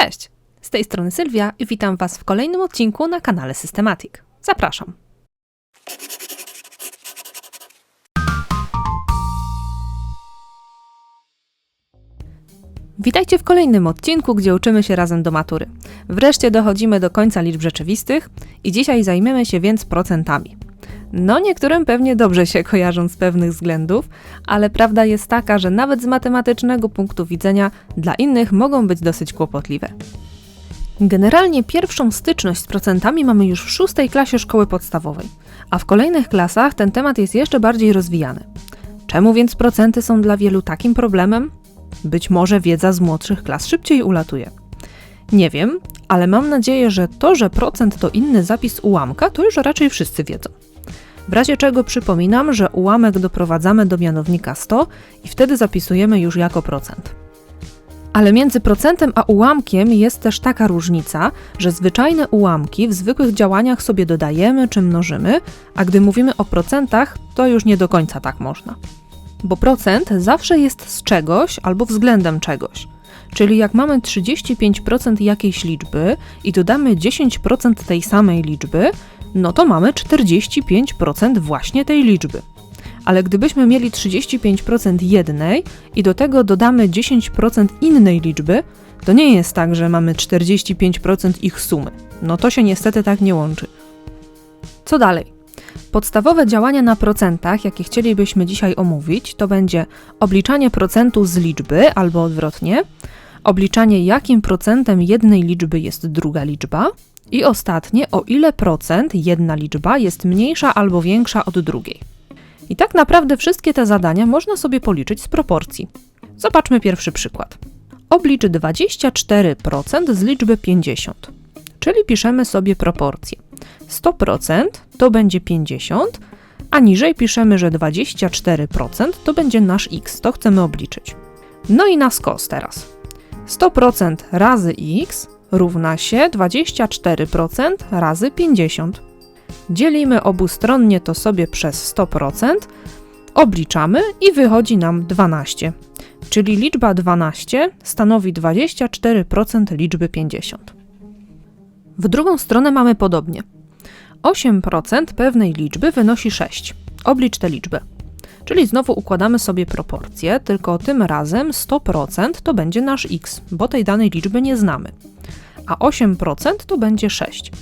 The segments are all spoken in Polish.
Cześć! Z tej strony Sylwia i witam Was w kolejnym odcinku na kanale Systematic. Zapraszam. Witajcie w kolejnym odcinku, gdzie uczymy się razem do matury. Wreszcie dochodzimy do końca liczb rzeczywistych i dzisiaj zajmiemy się więc procentami. No, niektórym pewnie dobrze się kojarzą z pewnych względów, ale prawda jest taka, że nawet z matematycznego punktu widzenia dla innych mogą być dosyć kłopotliwe. Generalnie pierwszą styczność z procentami mamy już w szóstej klasie szkoły podstawowej, a w kolejnych klasach ten temat jest jeszcze bardziej rozwijany. Czemu więc procenty są dla wielu takim problemem? Być może wiedza z młodszych klas szybciej ulatuje. Nie wiem, ale mam nadzieję, że to, że procent to inny zapis ułamka, to już raczej wszyscy wiedzą. W razie czego przypominam, że ułamek doprowadzamy do mianownika 100 i wtedy zapisujemy już jako procent. Ale między procentem a ułamkiem jest też taka różnica, że zwyczajne ułamki w zwykłych działaniach sobie dodajemy czy mnożymy, a gdy mówimy o procentach, to już nie do końca tak można. Bo procent zawsze jest z czegoś albo względem czegoś. Czyli jak mamy 35% jakiejś liczby i dodamy 10% tej samej liczby, no to mamy 45% właśnie tej liczby. Ale gdybyśmy mieli 35% jednej i do tego dodamy 10% innej liczby, to nie jest tak, że mamy 45% ich sumy. No to się niestety tak nie łączy. Co dalej? Podstawowe działania na procentach, jakie chcielibyśmy dzisiaj omówić, to będzie obliczanie procentu z liczby albo odwrotnie, obliczanie jakim procentem jednej liczby jest druga liczba i ostatnie o ile procent jedna liczba jest mniejsza albo większa od drugiej. I tak naprawdę wszystkie te zadania można sobie policzyć z proporcji. Zobaczmy pierwszy przykład. Oblicz 24% z liczby 50, czyli piszemy sobie proporcje. 100% to będzie 50, a niżej piszemy, że 24% to będzie nasz x, to chcemy obliczyć. No i na skos teraz. 100% razy x równa się 24% razy 50. Dzielimy obustronnie to sobie przez 100%, obliczamy i wychodzi nam 12. Czyli liczba 12 stanowi 24% liczby 50. W drugą stronę mamy podobnie. 8% pewnej liczby wynosi 6. Oblicz tę liczbę. Czyli znowu układamy sobie proporcje, tylko tym razem 100% to będzie nasz x, bo tej danej liczby nie znamy. A 8% to będzie 6.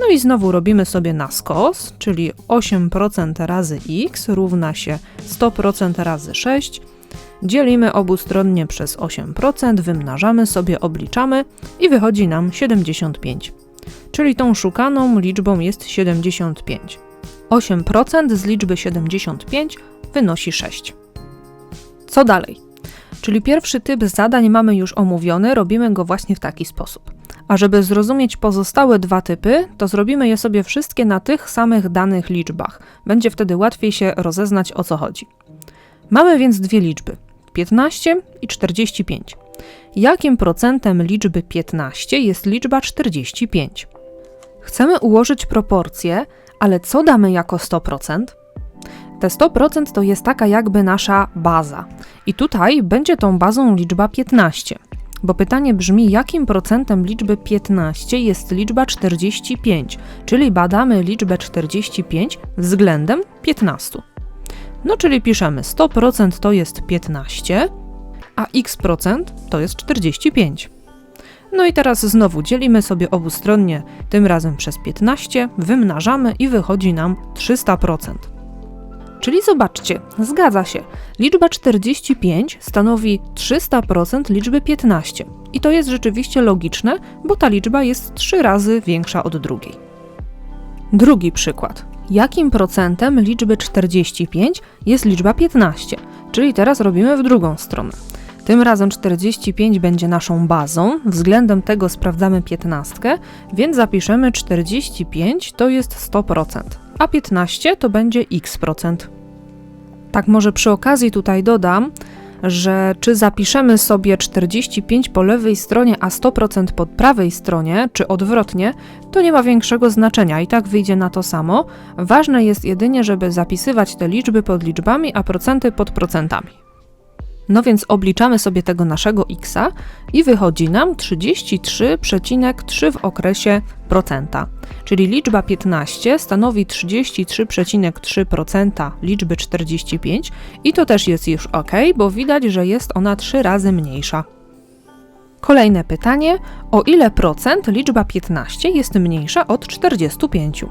No i znowu robimy sobie na skos, czyli 8% razy x równa się 100% razy 6. Dzielimy obustronnie przez 8%, wymnażamy sobie, obliczamy i wychodzi nam 75. Czyli tą szukaną liczbą jest 75. 8% z liczby 75 wynosi 6. Co dalej? Czyli pierwszy typ zadań mamy już omówiony, robimy go właśnie w taki sposób. A żeby zrozumieć pozostałe dwa typy, to zrobimy je sobie wszystkie na tych samych danych liczbach. Będzie wtedy łatwiej się rozeznać o co chodzi. Mamy więc dwie liczby: 15 i 45. Jakim procentem liczby 15 jest liczba 45? Chcemy ułożyć proporcje, ale co damy jako 100%? Te 100% to jest taka jakby nasza baza. I tutaj będzie tą bazą liczba 15. Bo pytanie brzmi, jakim procentem liczby 15 jest liczba 45, czyli badamy liczbę 45 względem 15. No czyli piszemy 100% to jest 15, a x procent to jest 45. No i teraz znowu dzielimy sobie obustronnie, tym razem przez 15, wymnażamy i wychodzi nam 300%. Czyli zobaczcie, zgadza się. Liczba 45 stanowi 300% liczby 15. I to jest rzeczywiście logiczne, bo ta liczba jest 3 razy większa od drugiej. Drugi przykład. Jakim procentem liczby 45 jest liczba 15? Czyli teraz robimy w drugą stronę. Tym razem 45 będzie naszą bazą, względem tego sprawdzamy 15, więc zapiszemy 45 to jest 100%, a 15 to będzie x%. Tak może przy okazji tutaj dodam, że czy zapiszemy sobie 45 po lewej stronie, a 100% po prawej stronie, czy odwrotnie, to nie ma większego znaczenia i tak wyjdzie na to samo. Ważne jest jedynie, żeby zapisywać te liczby pod liczbami, a procenty pod procentami. No więc obliczamy sobie tego naszego x i wychodzi nam 33,3 w okresie procenta. Czyli liczba 15 stanowi 33,3% liczby 45 i to też jest już ok, bo widać, że jest ona 3 razy mniejsza. Kolejne pytanie: o ile procent liczba 15 jest mniejsza od 45?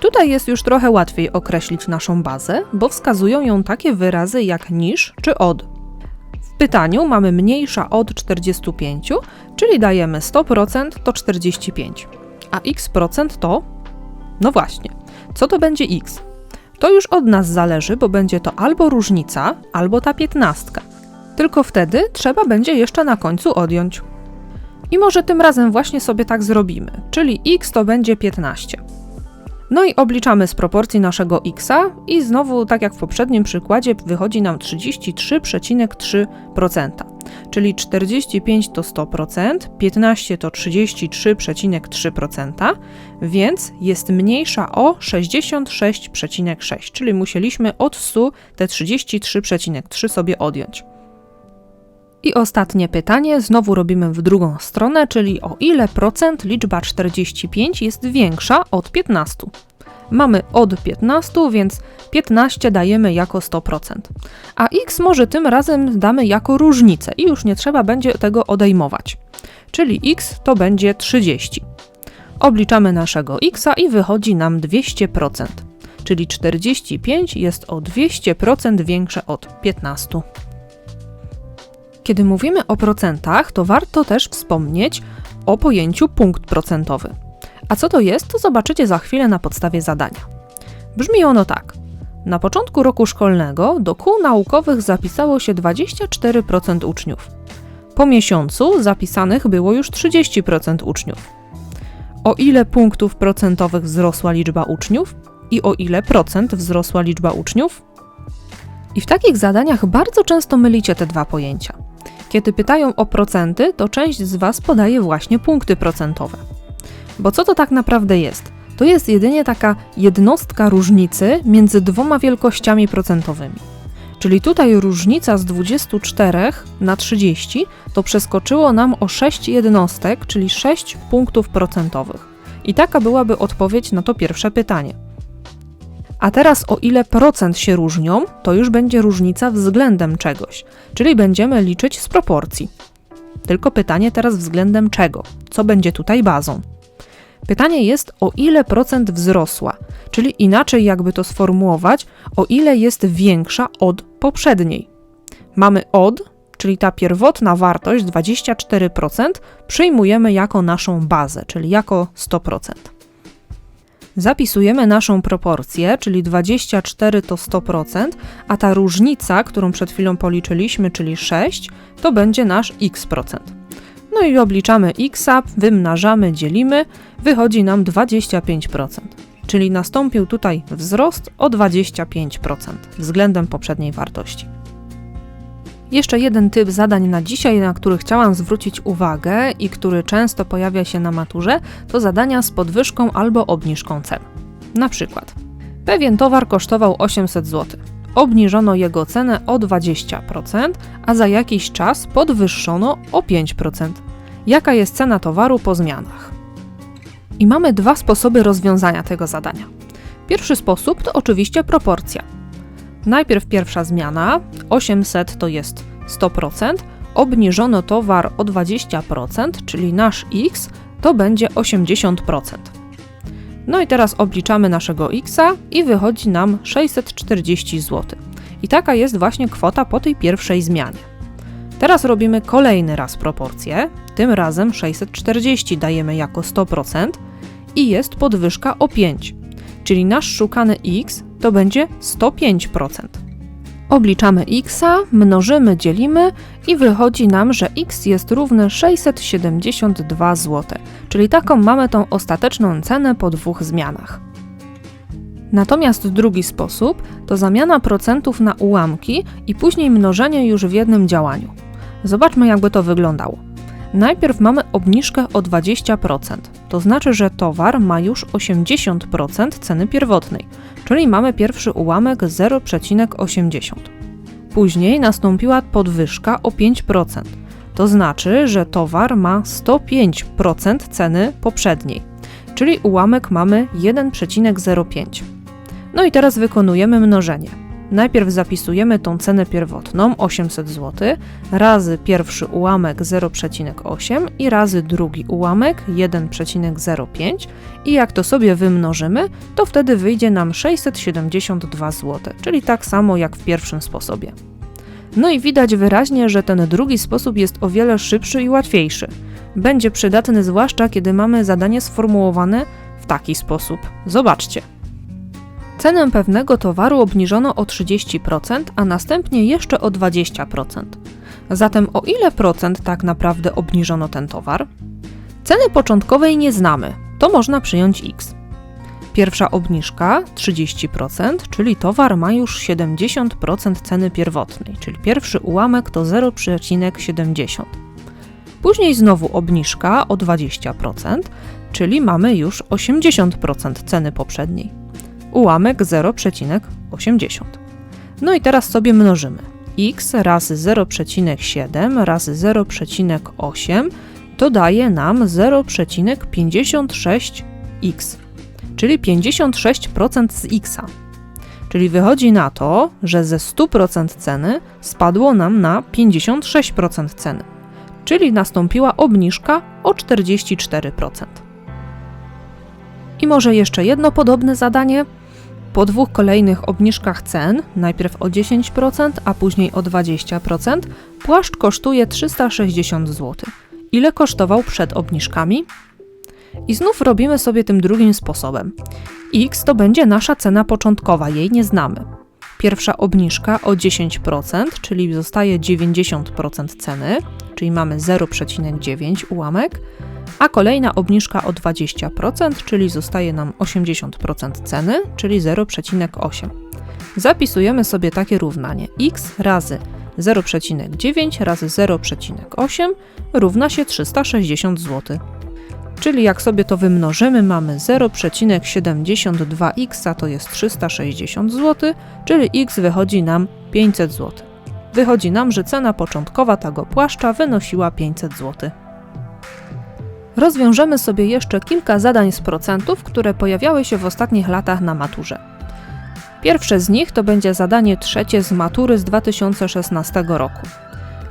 Tutaj jest już trochę łatwiej określić naszą bazę, bo wskazują ją takie wyrazy jak niż czy od. Pytaniu mamy mniejsza od 45, czyli dajemy 100% to 45. A x procent to? No właśnie, co to będzie x? To już od nas zależy, bo będzie to albo różnica, albo ta piętnastka. Tylko wtedy trzeba będzie jeszcze na końcu odjąć. I może tym razem właśnie sobie tak zrobimy, czyli x to będzie 15. No i obliczamy z proporcji naszego x i znowu, tak jak w poprzednim przykładzie, wychodzi nam 33,3%. Czyli 45 to 100%, 15 to 33,3%, więc jest mniejsza o 66,6, czyli musieliśmy od 100 te 33,3 sobie odjąć. I ostatnie pytanie, znowu robimy w drugą stronę, czyli o ile procent liczba 45 jest większa od 15? Mamy od 15, więc 15 dajemy jako 100%. A x może tym razem damy jako różnicę i już nie trzeba będzie tego odejmować. Czyli x to będzie 30. Obliczamy naszego x i wychodzi nam 200%. Czyli 45 jest o 200% większe od 15. Kiedy mówimy o procentach, to warto też wspomnieć o pojęciu punkt procentowy. A co to jest, to zobaczycie za chwilę na podstawie zadania. Brzmi ono tak. Na początku roku szkolnego do kół naukowych zapisało się 24% uczniów. Po miesiącu zapisanych było już 30% uczniów. O ile punktów procentowych wzrosła liczba uczniów i o ile procent wzrosła liczba uczniów? I w takich zadaniach bardzo często mylicie te dwa pojęcia. Kiedy pytają o procenty, to część z Was podaje właśnie punkty procentowe. Bo co to tak naprawdę jest? To jest jedynie taka jednostka różnicy między dwoma wielkościami procentowymi. Czyli tutaj różnica z 24 na 30 to przeskoczyło nam o 6 jednostek, czyli 6 punktów procentowych. I taka byłaby odpowiedź na to pierwsze pytanie. A teraz o ile procent się różnią, to już będzie różnica względem czegoś, czyli będziemy liczyć z proporcji. Tylko pytanie teraz względem czego? Co będzie tutaj bazą? Pytanie jest, o ile procent wzrosła, czyli inaczej jakby to sformułować, o ile jest większa od poprzedniej. Mamy od, czyli ta pierwotna wartość 24%, przyjmujemy jako naszą bazę, czyli jako 100%. Zapisujemy naszą proporcję, czyli 24 to 100%, a ta różnica, którą przed chwilą policzyliśmy, czyli 6, to będzie nasz x%. No i obliczamy x, wymnażamy, dzielimy, wychodzi nam 25%. Czyli nastąpił tutaj wzrost o 25% względem poprzedniej wartości. Jeszcze jeden typ zadań na dzisiaj, na który chciałam zwrócić uwagę i który często pojawia się na maturze, to zadania z podwyżką albo obniżką cen. Na przykład, pewien towar kosztował 800 zł. Obniżono jego cenę o 20%, a za jakiś czas podwyższono o 5%. Jaka jest cena towaru po zmianach? I mamy dwa sposoby rozwiązania tego zadania. Pierwszy sposób to oczywiście proporcja. Najpierw pierwsza zmiana, 800 to jest 100%, obniżono towar o 20%, czyli nasz x to będzie 80%. No i teraz obliczamy naszego x i wychodzi nam 640 zł. I taka jest właśnie kwota po tej pierwszej zmianie. Teraz robimy kolejny raz proporcję, tym razem 640 dajemy jako 100% i jest podwyżka o 5, czyli nasz szukany x to będzie 105%. Obliczamy x, mnożymy, dzielimy i wychodzi nam, że x jest równy 672 zł, czyli taką mamy tą ostateczną cenę po dwóch zmianach. Natomiast drugi sposób to zamiana procentów na ułamki i później mnożenie już w jednym działaniu. Zobaczmy, jakby to wyglądało. Najpierw mamy obniżkę o 20%, to znaczy, że towar ma już 80% ceny pierwotnej, czyli mamy pierwszy ułamek 0,80. Później nastąpiła podwyżka o 5%. To znaczy, że towar ma 105% ceny poprzedniej, czyli ułamek mamy 1,05. No i teraz wykonujemy mnożenie. Najpierw zapisujemy tą cenę pierwotną 800 zł razy pierwszy ułamek 0,8 i razy drugi ułamek 1,05 i jak to sobie wymnożymy, to wtedy wyjdzie nam 672 zł, czyli tak samo jak w pierwszym sposobie. No i widać wyraźnie, że ten drugi sposób jest o wiele szybszy i łatwiejszy. Będzie przydatny zwłaszcza kiedy mamy zadanie sformułowane w taki sposób. Zobaczcie. Cenę pewnego towaru obniżono o 30%, a następnie jeszcze o 20%. Zatem o ile procent tak naprawdę obniżono ten towar? Ceny początkowej nie znamy, to można przyjąć x. Pierwsza obniżka 30%, czyli towar ma już 70% ceny pierwotnej, czyli pierwszy ułamek to 0,70. Później znowu obniżka o 20%, czyli mamy już 80% ceny poprzedniej. Ułamek 0,80. No i teraz sobie mnożymy. x razy 0,7 razy 0,8 to daje nam 0,56x czyli 56% z x. Czyli wychodzi na to, że ze 100% ceny spadło nam na 56% ceny, czyli nastąpiła obniżka o 44%. I może jeszcze jedno podobne zadanie. Po dwóch kolejnych obniżkach cen, najpierw o 10%, a później o 20%, płaszcz kosztuje 360 zł. Ile kosztował przed obniżkami? I znów robimy sobie tym drugim sposobem. X to będzie nasza cena początkowa, jej nie znamy. Pierwsza obniżka o 10%, czyli zostaje 90% ceny, czyli mamy 0,9 ułamek, a kolejna obniżka o 20%, czyli zostaje nam 80% ceny, czyli 0,8. Zapisujemy sobie takie równanie x razy 0,9 razy 0,8 równa się 360 zł. Czyli jak sobie to wymnożymy, mamy 0,72x, a to jest 360 zł, czyli x wychodzi nam 500 zł. Wychodzi nam, że cena początkowa tego płaszcza wynosiła 500 zł. Rozwiążemy sobie jeszcze kilka zadań z procentów, które pojawiały się w ostatnich latach na maturze. Pierwsze z nich to będzie zadanie trzecie z matury z 2016 roku.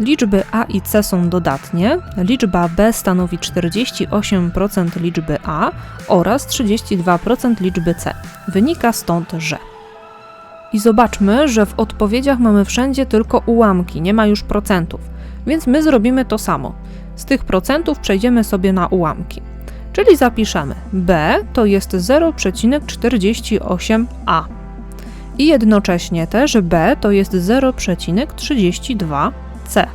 Liczby a i c są dodatnie, liczba b stanowi 48% liczby a oraz 32% liczby c. Wynika stąd, że. I zobaczmy, że w odpowiedziach mamy wszędzie tylko ułamki, nie ma już procentów, więc my zrobimy to samo. Z tych procentów przejdziemy sobie na ułamki. Czyli zapiszemy b to jest 0,48a i jednocześnie też b to jest 0,32 C.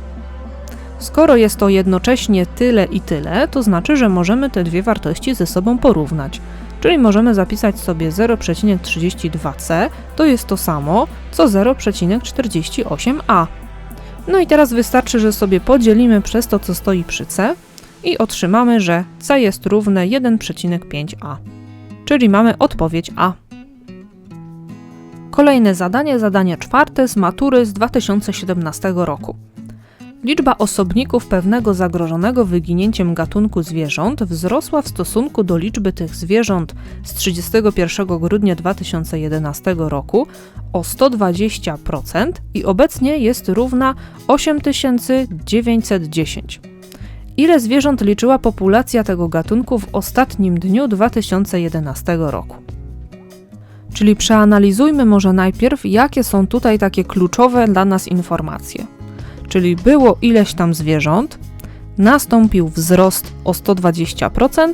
Skoro jest to jednocześnie tyle i tyle, to znaczy, że możemy te dwie wartości ze sobą porównać. Czyli możemy zapisać sobie 0,32c to jest to samo co 0,48a. No i teraz wystarczy, że sobie podzielimy przez to, co stoi przy c i otrzymamy, że c jest równe 1,5a. Czyli mamy odpowiedź A. Kolejne zadanie, zadanie czwarte z matury z 2017 roku. Liczba osobników pewnego zagrożonego wyginięciem gatunku zwierząt wzrosła w stosunku do liczby tych zwierząt z 31 grudnia 2011 roku o 120% i obecnie jest równa 8910. Ile zwierząt liczyła populacja tego gatunku w ostatnim dniu 2011 roku? Czyli przeanalizujmy może najpierw, jakie są tutaj takie kluczowe dla nas informacje czyli było ileś tam zwierząt, nastąpił wzrost o 120%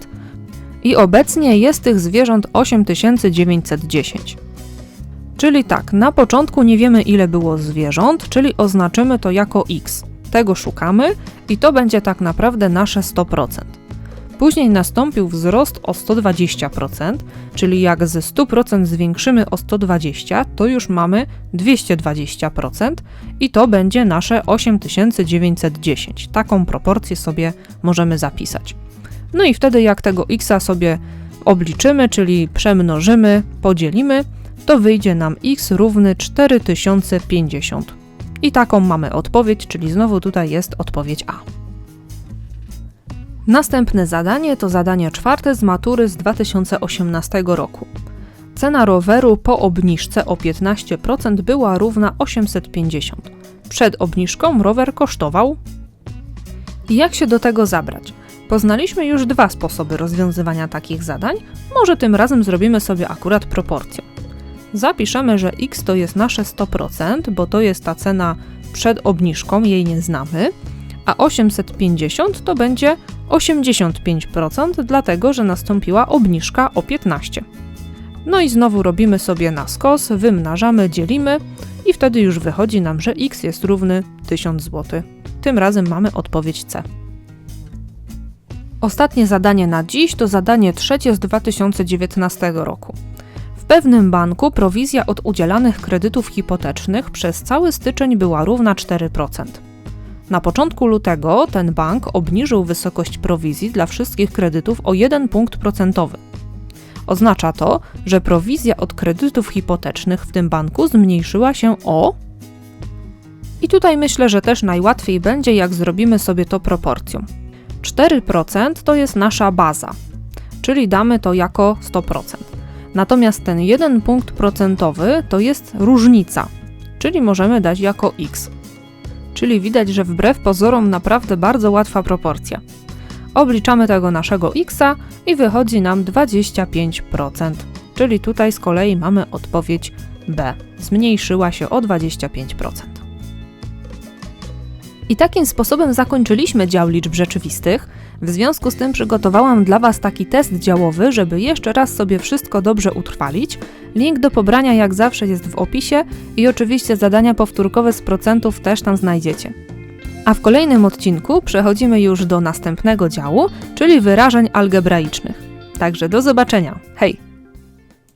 i obecnie jest tych zwierząt 8910. Czyli tak, na początku nie wiemy ile było zwierząt, czyli oznaczymy to jako x. Tego szukamy i to będzie tak naprawdę nasze 100%. Później nastąpił wzrost o 120%, czyli jak ze 100% zwiększymy o 120, to już mamy 220% i to będzie nasze 8910. Taką proporcję sobie możemy zapisać. No i wtedy jak tego x sobie obliczymy, czyli przemnożymy, podzielimy, to wyjdzie nam x równy 4050. I taką mamy odpowiedź, czyli znowu tutaj jest odpowiedź A. Następne zadanie to zadanie czwarte z matury z 2018 roku. Cena roweru po obniżce o 15% była równa 850. Przed obniżką rower kosztował. Jak się do tego zabrać? Poznaliśmy już dwa sposoby rozwiązywania takich zadań, może tym razem zrobimy sobie akurat proporcję. Zapiszemy, że x to jest nasze 100%, bo to jest ta cena przed obniżką, jej nie znamy, a 850 to będzie 85%, dlatego że nastąpiła obniżka o 15%. No i znowu robimy sobie na skos, wymnażamy, dzielimy i wtedy już wychodzi nam, że x jest równy 1000 zł. Tym razem mamy odpowiedź C. Ostatnie zadanie na dziś to zadanie trzecie z 2019 roku. W pewnym banku prowizja od udzielanych kredytów hipotecznych przez cały styczeń była równa 4%. Na początku lutego ten bank obniżył wysokość prowizji dla wszystkich kredytów o 1 punkt procentowy. Oznacza to, że prowizja od kredytów hipotecznych w tym banku zmniejszyła się o. I tutaj myślę, że też najłatwiej będzie, jak zrobimy sobie to proporcją. 4% to jest nasza baza, czyli damy to jako 100%. Natomiast ten 1 punkt procentowy to jest różnica, czyli możemy dać jako x. Czyli widać, że wbrew pozorom naprawdę bardzo łatwa proporcja. Obliczamy tego naszego x i wychodzi nam 25%. Czyli tutaj z kolei mamy odpowiedź B. Zmniejszyła się o 25%. I takim sposobem zakończyliśmy dział liczb rzeczywistych. W związku z tym przygotowałam dla Was taki test działowy, żeby jeszcze raz sobie wszystko dobrze utrwalić. Link do pobrania jak zawsze jest w opisie i oczywiście zadania powtórkowe z procentów też tam znajdziecie. A w kolejnym odcinku przechodzimy już do następnego działu, czyli wyrażeń algebraicznych. Także do zobaczenia. Hej!